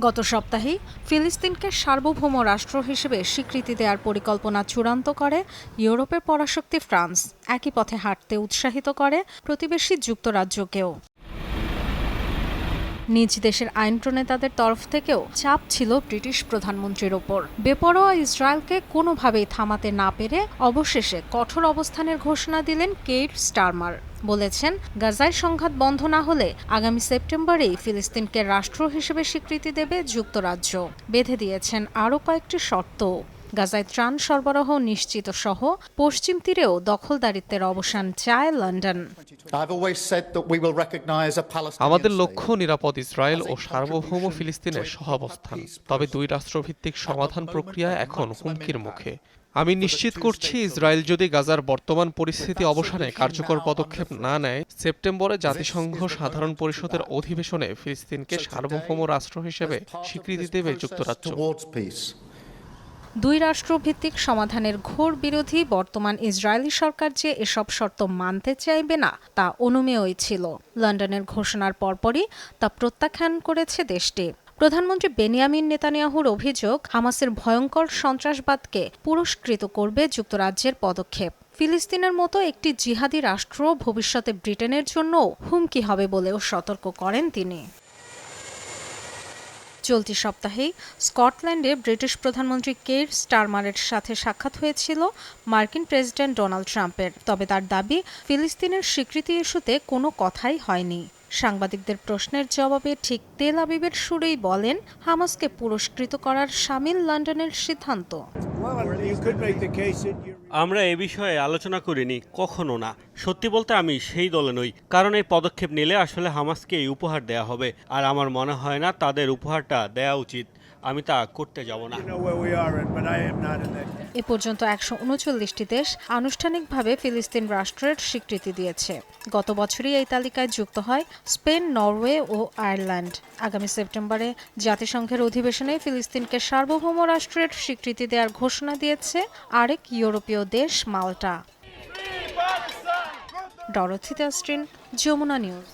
গত সপ্তাহে ফিলিস্তিনকে সার্বভৌম রাষ্ট্র হিসেবে স্বীকৃতি দেওয়ার পরিকল্পনা চূড়ান্ত করে ইউরোপের পরাশক্তি ফ্রান্স। একই পথে হাঁটতে উৎসাহিত করে প্রতিবেশী যুক্তরাজ্যকেও। নিজ দেশের আইন প্রণেতাদের তরফ থেকেও চাপ ছিল ব্রিটিশ প্রধানমন্ত্রীর ওপর। বেপরোয়া ইসরায়েলকে কোনোভাবেই থামাতে না পেরে অবশেষে কঠোর অবস্থানের ঘোষণা দিলেন কেইর স্টারমার। বলেছেন, গাজায় সংঘাত বন্ধ না হলে আগামী সেপ্টেম্বরেই ফিলিস্তিনকে রাষ্ট্র হিসেবে স্বীকৃতি দেবে যুক্তরাজ্য। বেঁধে দিয়েছেন আরও কয়েকটি শর্ত। গাজায় ত্রাণ সরবরাহ নিশ্চিত সহ পশ্চিম তীরেও দখলদারিত্বের অবসান চায় লন্ডন। আমাদের লক্ষ্য নিরাপদ ইসরায়েল ও সার্বভৌম ফিলিস্তিনের সহাবস্থান। তবে দুই রাষ্ট্রভিত্তিক সমাধান প্রক্রিয়া এখন হুমকির মুখে। আমি নিশ্চিত করছি ইসরায়েল যদি গাজার বর্তমান পরিস্থিতি অবসানে কার্যকর পদক্ষেপ না নেয় সেপ্টেম্বরে জাতিসংঘ সাধারণ পরিষদের অধিবেশনে ফিলিস্তিনকে সার্বভৌম রাষ্ট্র হিসেবে স্বীকৃতি দেবে peace. দুই রাষ্ট্রভিত্তিক সমাধানের ঘোর বিরোধী বর্তমান ইসরায়েলি সরকার যে এসব শর্ত মানতে চাইবে না, তা অনুমেয়ই ছিল। লন্ডনের ঘোষণার পরপরই তা প্রত্যাখ্যান করেছে দেশটি। প্রধানমন্ত্রী বেনিয়ামিন নেতানিয়াহুর অভিযোগ, হামাসের ভয়ঙ্কর সন্ত্রাসবাদকে পুরস্কৃত করবে যুক্তরাজ্যের পদক্ষেপ। ফিলিস্তিনের মতো একটি জিহাদি রাষ্ট্র ভবিষ্যতে ব্রিটেনের জন্যও হুমকি হবে বলেও সতর্ক করেন তিনি। চলতি সপ্তাহেই স্কটল্যান্ডে ব্রিটিশ প্রধানমন্ত্রী কের স্টারমারের সাথে সাক্ষাৎ হয়েছিল মার্কিন প্রেসিডেন্ট ডোনাল্ড ট্রাম্পের। তবে তার দাবি, ফিলিস্তিনের স্বীকৃতি ইস্যুতে কোনো কথাই হয়নি। সাংবাদিকদের প্রশ্নের জবাবে ঠিক তেল আবিবের সুরেই বলেন, হামাসকে পুরস্কৃত করার সামিল লন্ডনের সিদ্ধান্ত। আমরা এ বিষয়ে আলোচনা করিনি, কখনো না। সত্যি বলতে আমি সেই দলে নই, কারণ এই পদক্ষেপ নিলে আসলে হামাসকে এই উপহার দেয়া হবে। আর আমার মনে হয় না তাদের উপহারটা দেয়া উচিত। আমি তা করতে যাব না. এ পর্যন্ত একশো উনচল্লিশটি দেশ আনুষ্ঠানিকভাবে ফিলিস্তিন রাষ্ট্রের স্বীকৃতি দিয়েছে। গত বছরই এই তালিকায় যুক্ত হয় স্পেন নরওয়ে ও আয়ারল্যান্ড। আগামী সেপ্টেম্বরে জাতিসংঘের অধিবেশনে ফিলিস্তিনকে সার্বভৌম রাষ্ট্রের স্বীকৃতি দেওয়ার ঘোষণা দিয়েছে আরেক ইউরোপীয় দেশ মাল্টা। ডরথি তাস্ট্রিন যমুনা নিউজ।